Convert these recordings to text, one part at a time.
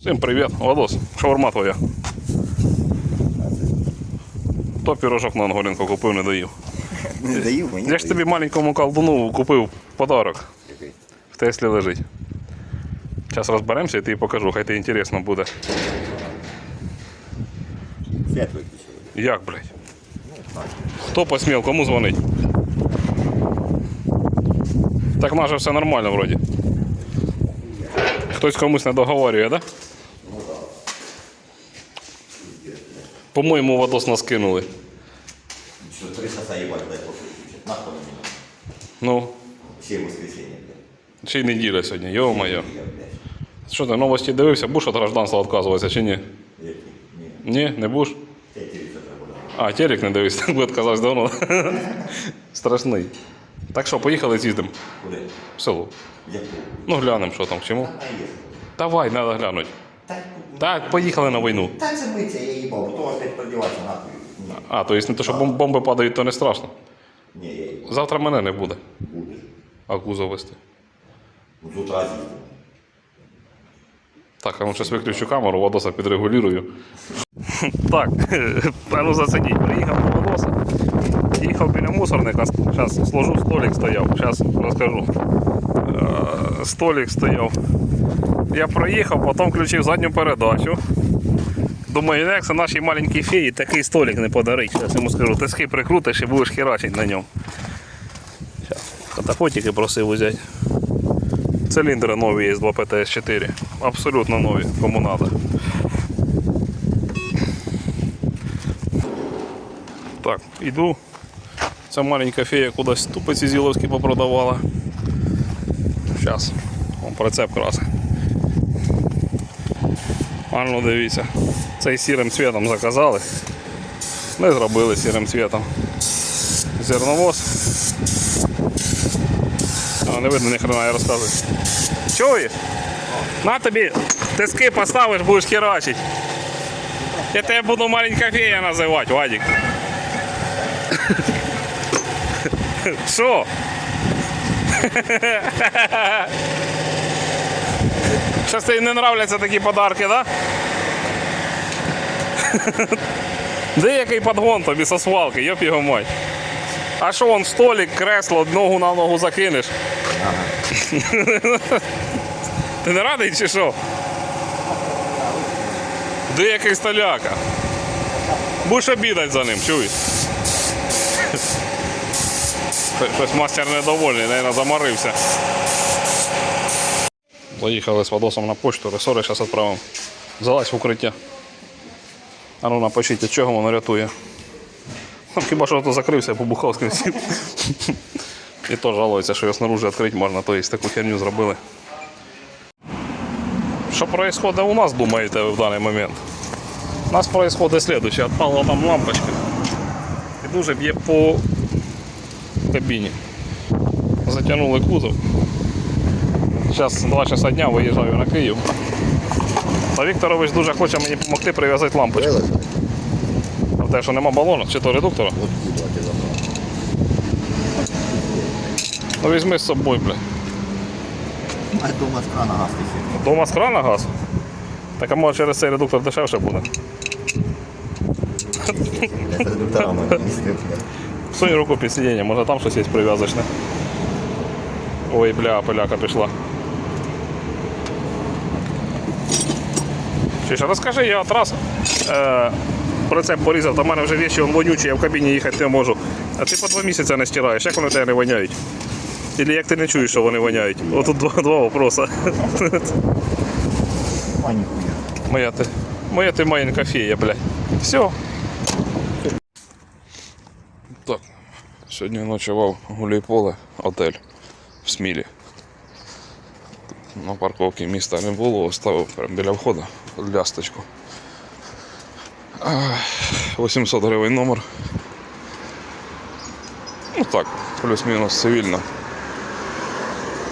Всім привіт, Владос, шаурма твоя. То пірожок на Анголінку купив, не доїв. Не даю мені. Я ж тобі маленькому колдуну купив подарок. В Теслі лежить. Зараз розберемося і тобі покажу, хай тобі інтересно буде. Свят виключили. Як, блядь? Хто посмів, кому дзвонить? Так в все нормально вроді. Хтось комусь не договорює, да? По-моєму, водос нас кинули. Что, три часа ебать, дай послушать. Нахуй меня. Ну, Все воскресенье, блядь. ще й неділя сьогодні, йо-моє. Я, блядь. Що ти новості дивився, будеш від гражданства відказуватися чи ні? Які? Ні. Ні, не будеш? Я. А, телек не дивився, так би відказався давно. Страшний. Так що, поїхали з'їздимо Куди? в село. Яку? Ну, глянемо, що там, к чому. Та. Давай, треба глянути. Та, Так, поїхали на війну. та це миться, я їбав, потім опять продіватися нахуй. Ні. А, то есть не то, що бом- бомби падають, то не страшно. Ні, я їбав. Завтра мене не буде. Будеш. А кузов вести. Ну, з утра з'їздимо. Так, а ну зараз виключу камеру, Вадоса підрегулюю. Так, ну зацініть, приїхав до Вадоса. Їхав біля мусорника, зараз сложу, столик стояв, зараз розкажу. Е, Столик стояв. Я проїхав, потім включив задню передачу. Думаю, як це нашій маленькій феї такий столик не подарить. Зараз йому скажу, тиски прикрутиш і будеш херачити на ньому. Зараз, катапотики просив взяти. Циліндри нові є з 2 ПТС-4. Абсолютно нові, кому треба. Так, іду. Ця маленька фея кудись тупиці зіловські попродавала. Зараз. Вон прицеп краси. А ну дивіться. Цей сірим цвітом заказали. Не зробили сірим цвітом. Зерновоз. А, не видно ні хрена, я розказую. Чуєш? На тобі тиски поставиш, будеш херачить. Я тебе буду маленька фея називати, Вадик. Що? Щас тобі не нравляться такі подарки, да? Де який подгон тобі со свалки, йоп його мать. А що он столик, кресло, ногу на ногу закинеш? Ти не радий чи що? Де який столяка? Будеш обідати за ним, чуєш? Щось мастер недовольний, наверное, заморився. Заїхали з Вадосом на почту, ресори зараз відправимо. Залазь в укриття. А ну напишіть, від чого воно рятує. Ну, Хіба що то закрився, побухав скрізь. І то жалується, що його снаружи відкрити можна, то є таку херню зробили. Що відбувається у нас, думаєте ви в даний момент? У нас відбувається слідуюче. Отпала там лампочка. І дуже б'є по кабіні. Затягнули кузов. Зараз 2 часа дня виїжджаю на Київ. Та Вікторович дуже хоче мені допомогти прив'язати лампочку. А те, що нема балону, чи то редуктора. Ну візьми з собою, бля. А дома з крана газ тисить. Дома з крана газ. Так а може через цей редуктор дешевше буде. Сунь руку під сидіння, може там щось є прив'язочне. Ой, бля, поляка пішла. Чи розкажи, я от раз е, прицеп порізав, та в мене вже он вонючі, я в кабіні їхати не можу. А ти по два місяці не стираєш, як вони тебе не воняють? Или як ти не чуєш, що вони воняють? Отут два, два вопроса. Моя ти, моя ти маленька фея, блядь. Все. Так, сьогодні ночував гуляйполе, отель в Смілі. На парковці міста не було, оставив прямо біля входу лясточку. 800 гривень номер. Ну так, плюс-мінус цивільно.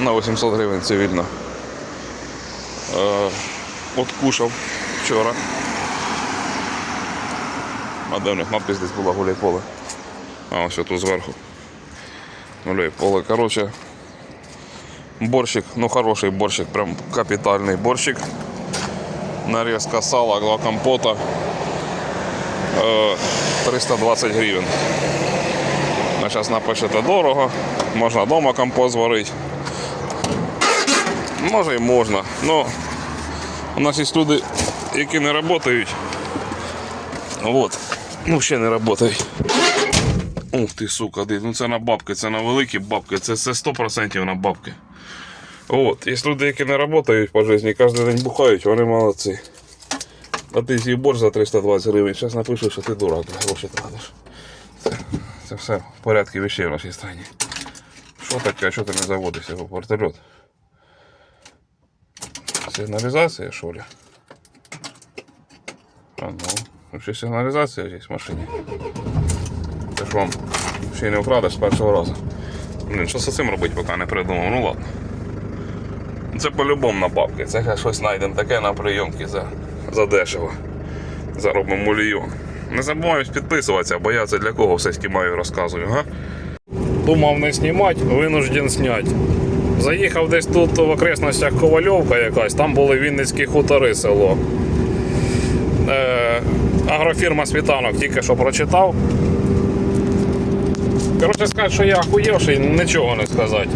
На 800 гривень цивільно. Е, Откушав вчора. А де в них надпись десь була гуляй поле. А ось тут зверху. Гуляй поле. Коротше. Борщик, ну хороший борщик, прям капітальний борщик. Нарезка сала, два компота. Е, 320 гривень. Ну, зараз напишете дорого. Можна вдома компот зварити. Може і можна. Ну, у нас є люди, які не працюють. От. Ну, ще не працюють. Ух ти, сука, ну це на бабки, це на великі бабки, це, це 100% на бабки. От, є люди, які не працюють по житті, кожен день бухають, вони молодці. А ти з'їв борщ за 320 гривень, зараз напишу, що ти дурак, гроші тратиш. Це, це все в порядку вещей в нашій країні. Що таке, що ти не заводишся по вертольот? Сигналізація, що ли? А ну, вообще сигналізація є в машині. Це ж вам ще не вкрадеш з першого разу. Блін, що з цим робити, поки не придумав, ну ладно. Це по-любому на бабки. Це щось знайдемо таке на прийомки за, за дешево. Заробимо мільйон. Не забуваюсь підписуватися, бо я це для кого все знімаю і розказую, га? Думав не знімати, винужден зняти. Заїхав десь тут в окресностях Ковальовка якась, там були Вінницькі хутори село. Е, агрофірма Світанок тільки що прочитав. Коротше сказати, що я охуєвший, нічого не сказати.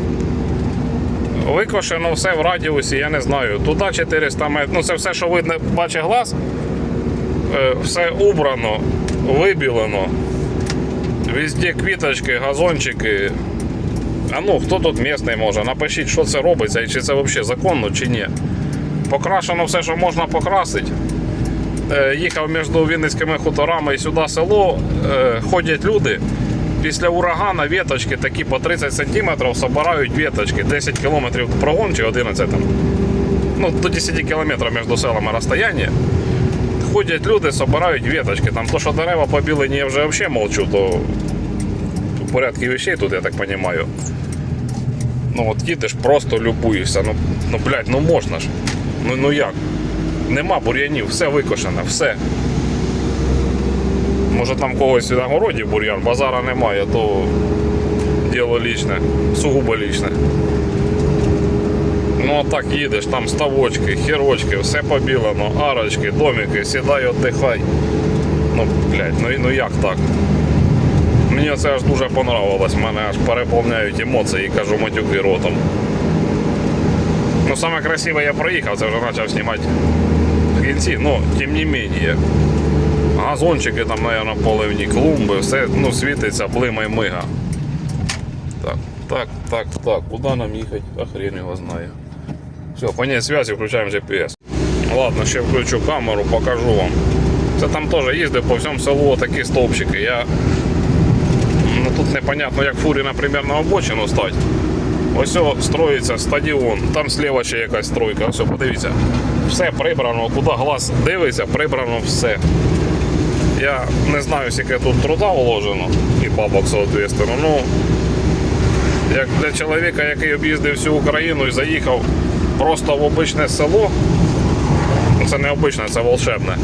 Викошено все в радіусі, я не знаю. Туди 400 метрів. Ну це все, що видно, бачить глаз. Е, Все убрано, вибілено. Везде квіточки, газончики. А ну, хто тут місний може? Напишіть, що це робиться і чи це взагалі законно, чи ні. Покрашено все, що можна покрасити. Е, Їхав між Вінницькими хуторами і сюди село. Е, Ходять люди. Після урагана веточки такі по 30 сантиметрів собирають веточки. 10 кілометрів прогон чи 11 там. Ну, до 10 кілометрів між селами розстояння. Ходять люди, собирають веточки. Там то, що дерева побілені, я вже взагалі молчу, то в порядку вещей тут, я так розумію. Ну от їдеш, просто любуєшся. Ну, ну блядь, ну можна ж. Ну, ну як? Нема бур'янів, все викошено, все. Може там когось на городі бур'ян, базара немає, то діло лічне, сугубо лічне. Ну а так їдеш, там ставочки, херочки, все побілено, арочки, домики, сідай, отдихай. Ну, блядь, ну, ну як так? Мені це аж дуже понравилось, мене аж переповняють емоції і кажу матюки ротом. Ну, саме красиве я проїхав, це вже почав знімати в кінці, ну, тим не менее. Газончики там, наверное, поливні, клумби, все ну, світиться, блима й мига. Так, так, так, так. Куди нам їхати? А хрен його знає. Все, конець зв'язку, включаємо GPS. Ладно, ще включу камеру, покажу вам. Це там теж їздив по всьому селу такі стовпчики. Я... Ну, тут непонятно, як фурі, наприклад, на обочину стати. Ось строїться стадіон, там зліва ще якась стройка. Ось, подивіться. Все прибрано, куди глаз дивиться, прибрано все. Я не знаю, скільки тут труда вложено і бабок, соответственно. Ну, як для чоловіка, який об'їздив всю Україну і заїхав просто в обичне село, ну, це не обичне, це волшебне,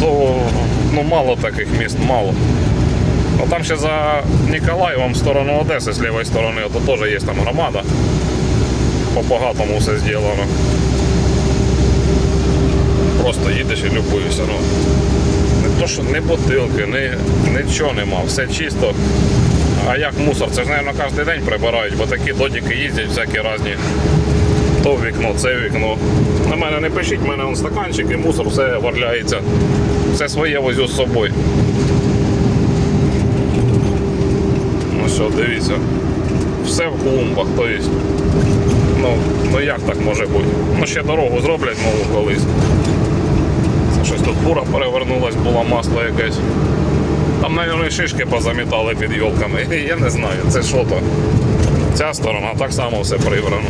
то ну, мало таких міст, мало. Ну, там ще за Ніколаєвом в сторону Одеси з лівої сторони, то теж є там громада. По-багатому все зроблено. Просто їдеш і любуєшся. Ну, то, що не бутилки, ні, нічого нема, все чисто. А як мусор? Це ж, мабуть, кожен день прибирають, бо такі додіки їздять всякі різні. То вікно, це вікно. На мене не пишіть, в мене вон стаканчик і мусор, все варляється. Все своє возю з собою. Ну що, дивіться. Все в клумбах, то є. Ну, ну як так може бути? Ну ще дорогу зроблять нову колись. Щось тут фура перевернулась, було масло якесь. Там, мабуть, шишки позамітали під йолками. Я не знаю, це що то. Ця сторона так само все прибрано.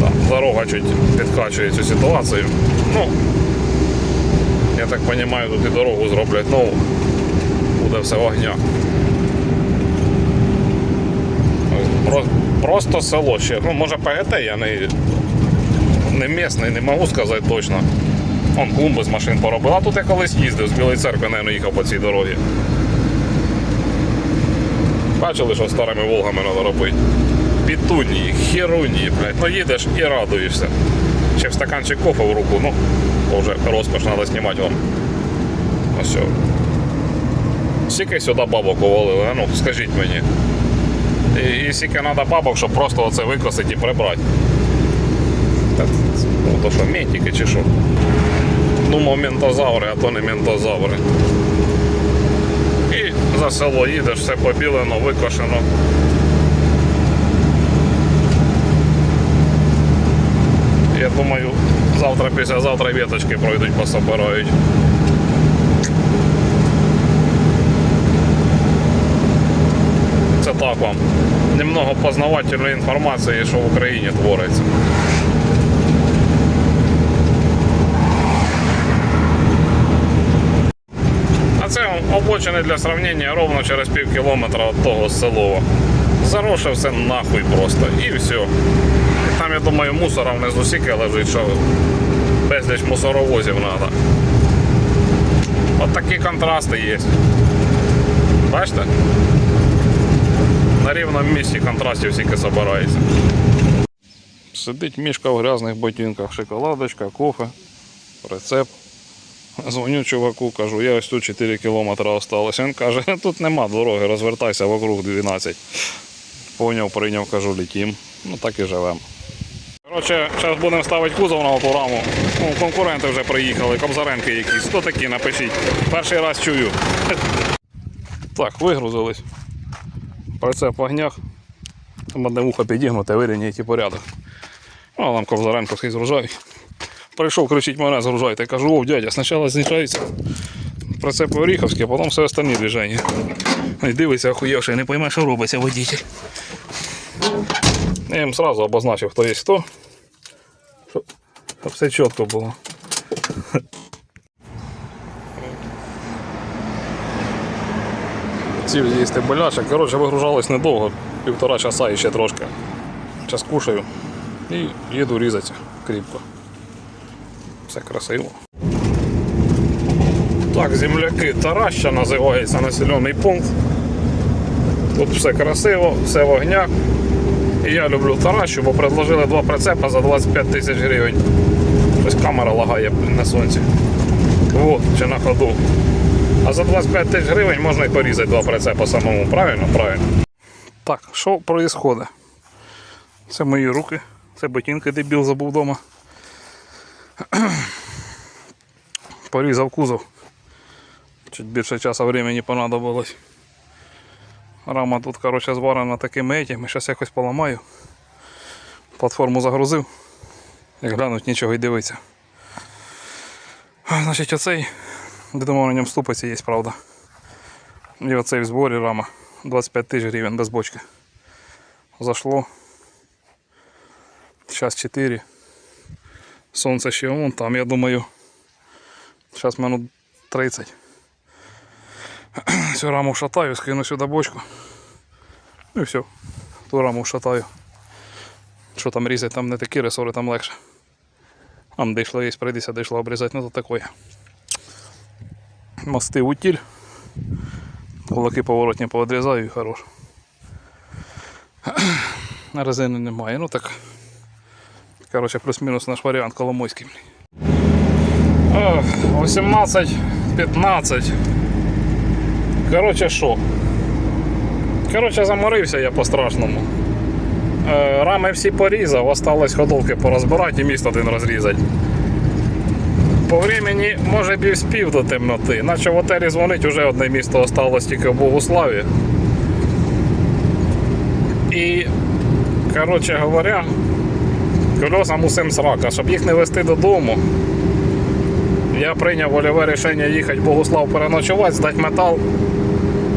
Так, дорога чуть підкачує цю ситуацію. Ну, я так розумію, тут і дорогу зроблять нову. Буде все вогня. Просто село ще. Ну, може ПГТ, я не, не місний, не можу сказати точно. Он клумби з машин поробив. А тут я колись їздив з Білої церкви, мабуть, їхав по цій дорозі. Бачили, що старими Волгами треба робити? Пітунії, херуні, блядь. Ну їдеш і радуєшся. Чи в стаканчик кофе в руку, ну, то вже розкош треба знімати вам. Ось. все. Скільки сюди бабок увалили, ну скажіть мені. І, і скільки треба бабок, щоб просто оце викосити і прибрати. Та, Ну, то що, ментики чи що? Думав ментозаври, а то не ментозаври. І за село їдеш, все побілено, викошено. Я думаю, завтра, післязавтра віточки пройдуть, пособирають. Це так вам. Немного познавательної інформації, що в Україні твориться. А це вам обочини для сравнення ровно через пів кілометра від того селова. Зароше все нахуй просто. І все. І там, я думаю, мусора внизу сіки лежить, що безліч мусоровозів треба. От такі контрасти є. Бачите? На рівному місці контрастів стільки збирається. Сидить мішка в грязних ботинках, шоколадочка, кофе, рецепт. Дзвоню чуваку, кажу, я ось тут 4 кілометри осталось. Він каже, тут нема дороги, розвертайся вокруг 12. Поняв, прийняв, кажу, літім. Ну так і живемо. Коротше, зараз будемо ставити кузов на оту раму. Ну, конкуренти вже приїхали, кобзаренки якісь. Хто такі, напишіть. Перший раз чую. Так, вигрузились. Прицеп в огнях. Там одне вухо підігнуте, вирівняйте порядок. А там Ковзаренковський згружай. Прийшов, кричить мене, згружайте. Кажу, о, дядя, спочатку знижається прицеп Оріховський, а потім все остальні движення. І дивиться, охуєвши, не пойме, що робиться водитель. Я їм одразу обозначив, хто є хто. Щоб, все чітко було. Ці з'їсти боляше. Коротше, вигружались недовго, півтора часа і ще трошки. Зараз кушаю і їду різати кріпко. Все красиво. Так, земляки, Тараща називається населений пункт. Тут все красиво, все в огнях. І я люблю Таращу, бо предложили два прицепа за 25 тисяч гривень. Щось камера лагає на сонці. От, чи на ходу. А за 25 тисяч гривень можна і порізати два прицепа самому. Правильно? Правильно. Так, що відбувається? Це мої руки. Це ботинки дебіл забув вдома. Порізав кузов. Чуть більше часу времени понадобилось. Рама тут, коротше, зварена такими етями. Зараз якось поламаю. Платформу загрузив. Як глянуть, нічого й дивиться. Значить, оцей, де думав, на ньому ступиці є, правда. І оцей в зборі рама. 25 тисяч гривень без бочки. Зашло. Зараз 4. Сонце ще вон там, я думаю. Зараз минут 30. Цю раму шатаю, скину сюди бочку. Ну і все. Ту раму шатаю. Що там різати, там не такі ресори, там легше. Там дійшло є, прийдеться, дійшло обрізати, ну то таке. Мости утіль. Кулаки поворотні повідрізаю і хорош. Резини немає, ну так. Короче, плюс-мінус наш варіант Коломойський. 18-15. Короче, що? Короче, заморився я по-страшному. Е, Рами всі порізав, осталось ходовки порозбирати і міст один розрізати. По времени, може б і вспів до темноти. Наче в отелі дзвонить, вже одне місто осталось тільки в Богуславі. І, коротше говоря, Кольосам усім срака, щоб їх не вести додому. Я прийняв вольове рішення їхати в Богуслав переночувати, здати метал.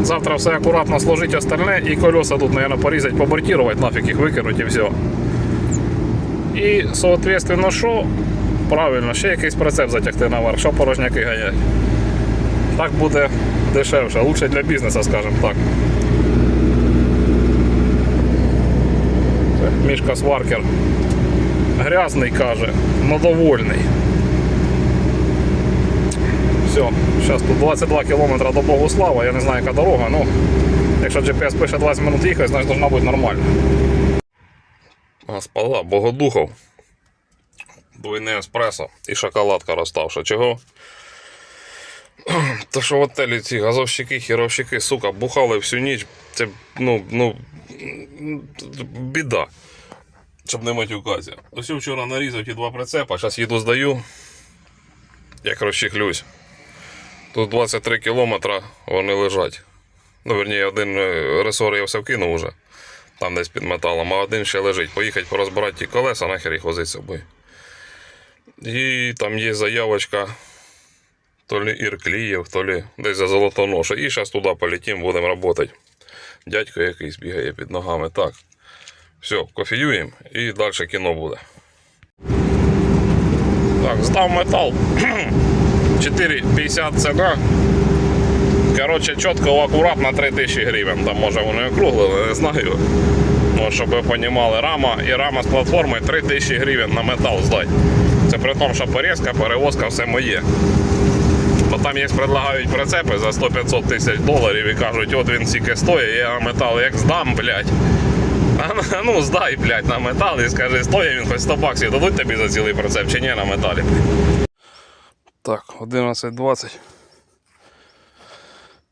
Завтра все акуратно сложити остальне і колеса тут, мабуть, порізати, побортувати, нафіг їх викинути і все. І, соответственно, що? Правильно, ще якийсь прицеп затягти наверх, що порожняки гаять. Так буде дешевше, лучше для бізнесу, скажімо так. Мішка сваркер. Грязний каже, надовольний. Все, зараз тут 22 км до Богослава, я не знаю, яка дорога, ну якщо GPS пише 20 минут їхати, значить должна бути нормально. Господа, Богодухов. Двойне еспресо і шоколадка розставша. Чого? То що в отелі ці газовщики, хіровщики, сука, бухали всю ніч. Це, ну, ну, біда. Щоб не матюкатися. Ось вчора нарізав ті два прицепа, зараз їду здаю. Як розчехлюсь. Тут 23 кілометра вони лежать. Ну, верніше, один е, ресор я все вкинув уже. Там десь під металом, а один ще лежить. Поїхати порозбирати ті колеса, нахер їх возити з собою. І там є заявочка. То ли Ірклієв, то ли десь за Золотоноша. І зараз туди полетим, будемо працювати. Дядько якийсь бігає під ногами. Так. Все, кофеюємо і далі кіно буде. Так, здав метал. 4,50 ціна. Коротше, чітко, акуратно 3000 гривень. Там може вони округлили, не знаю. Ну, щоб ви розуміли, рама і рама з платформи 3000 гривень на метал здати. Це при тому, що порізка, перевозка, все моє. Бо там є предлагають прицепи за 100-500 тисяч доларів і кажуть, от він стільки стоїть, я метал як здам, блядь. А ну- здай, блядь, на метал і скажи, стоїть він хоч 100 баксів, дадуть тобі за цілий прицеп чи ні на металі. Так, 11.20.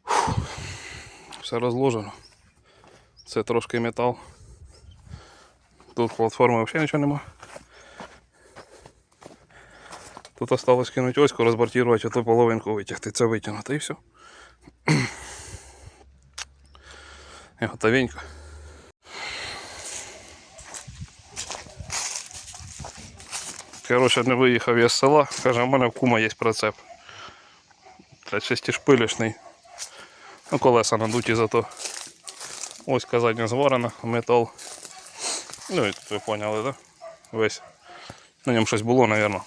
Фух. Все розложено. Це трошки метал. Тут платформи взагалі нічого нема. Тут осталось кинуть оську, розбортувати, а то половинку витягти. Це витягнути і все. Готовенько. Коротше, не виїхав я з села. Каже, у мене в кума є прицеп. Та шестишпилішний. Ну, колеса надуті зато. Ось задня зварена, метал. Ну і ви поняли, так? Да? Весь. На ньому щось було, мабуть.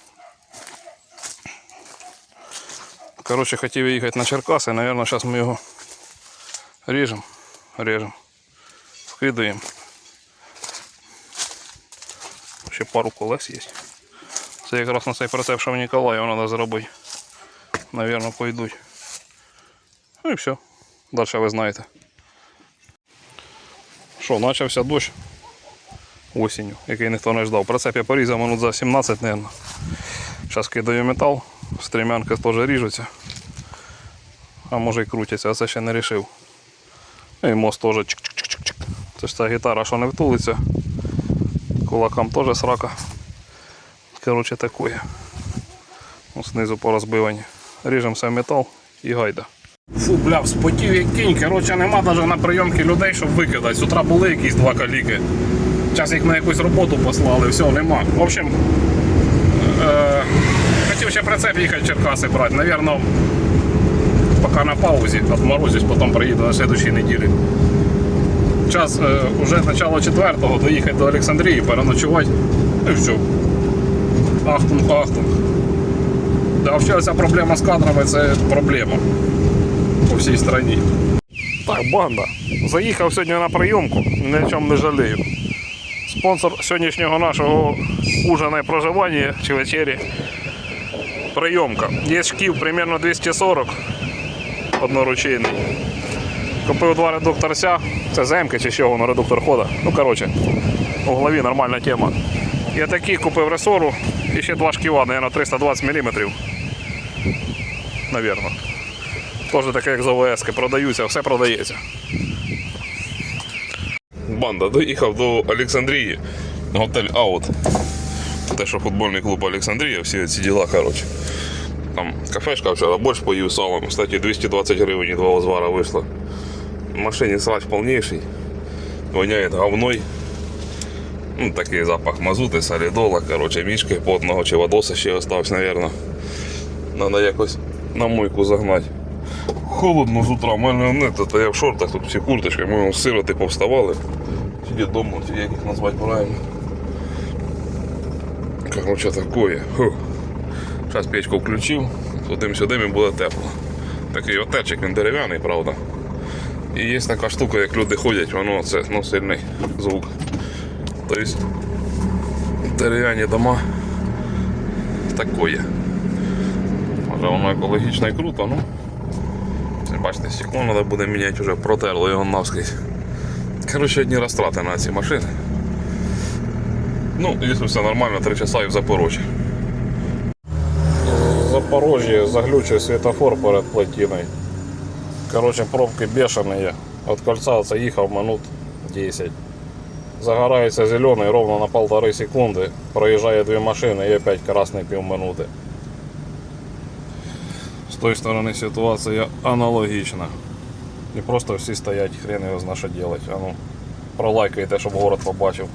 Коротше, хотів їхати на Черкаси, мабуть, зараз ми його ріжемо, ріжемо, скидуємо. Ще пару колес є. Це якраз на цей прицеп, що в Ніколаєва треба зробити. Навірно, пойдуть. Ну і все. Далі ви знаєте. Що, почався дощ осінню, який ніхто не ждав. Прицеп я порізав минут за 17, мабуть. Зараз кидаю метал, стрімянки теж ріжуться. А може і крутяться, а це ще не рішив. І мост теж чик-чик-чик-чик. Це ж ця гітара, що не втулиться. Кулакам теж срака. Коротше такое. Ну, Знизу порозбивані. Ріжемо все метал і гайда. Фу, бля, спотів як кінь. Коротше, нема навіть на прийомки людей, щоб викидати. З утра були якісь два каліки. Зараз їх на якусь роботу послали, все, нема. В общем, е- хотів ще прицеп їхати Черкаси брати. Навірно, поки на паузі, отморозюсь, потім приїду на следующій неділі. Час е, уже начало четвертого, доїхати до Олександрії, переночувати. І все. Ахтунг, ахтунг. Да, взагалі ця проблема з кадрами це проблема по всій країні. Так, банда. Заїхав сьогодні на прийомку, ні чому не жалію. Спонсор сьогоднішнього нашого ужина і проживання чи вечері. Прийомка. Є шків примерно 240 одноручейний. Купив два редукторця. Це земки чи що воно редуктор хода. Ну коротше, у голові нормальна тема. Я такий купив ресору і ще два шківа, наверное, 320 мм. Навірно. Теж таке, як з ОВС, продаються, все продається. Банда, доїхав до Олександрії. Готель Аут. Те, що футбольний клуб Олександрія, всі ці діла, коротше. Там кафешка вчора, борщ поїв салом. Кстати, 220 гривень і два узвара вийшло. В машині срач повніший. Воняє говной. Ну, такий запах мазути, солідола, коротше, мішки потного чи водоса ще остався, мабуть. Надо якось на мойку загнати. Холодно з утра, в мене не, то, то я в шортах, тут всі курточки, ми сироти повставали. Сидіть вдома, як їх назвати правильно. Коротше, такое. Зараз печку включив, туди-сюди і буде тепло. Такий отечик, він дерев'яний, правда. І є така штука, як люди ходять, воно це ну, сильний звук. Тобто дерев'яні дома такое. Може воно екологічно і круто, ну. Бачите, стекло треба буде міняти, вже протерло його навскрізь. Коротше, одні розтрати на ці машини. Ну, якщо все нормально, 3 часа і в Запорожжі. Запорожье заглючив світофор перед плотиною. Короче, пробки бешеные. От кольца заїхав минут 10. Загорається зелений ровно на полтори секунди. Проїжджає дві машини і опять красний півминути. З тої сторони ситуація аналогічна. І просто всі стоять, хрен його зна, що делать. А ну, пролайкайте, щоб город побачив.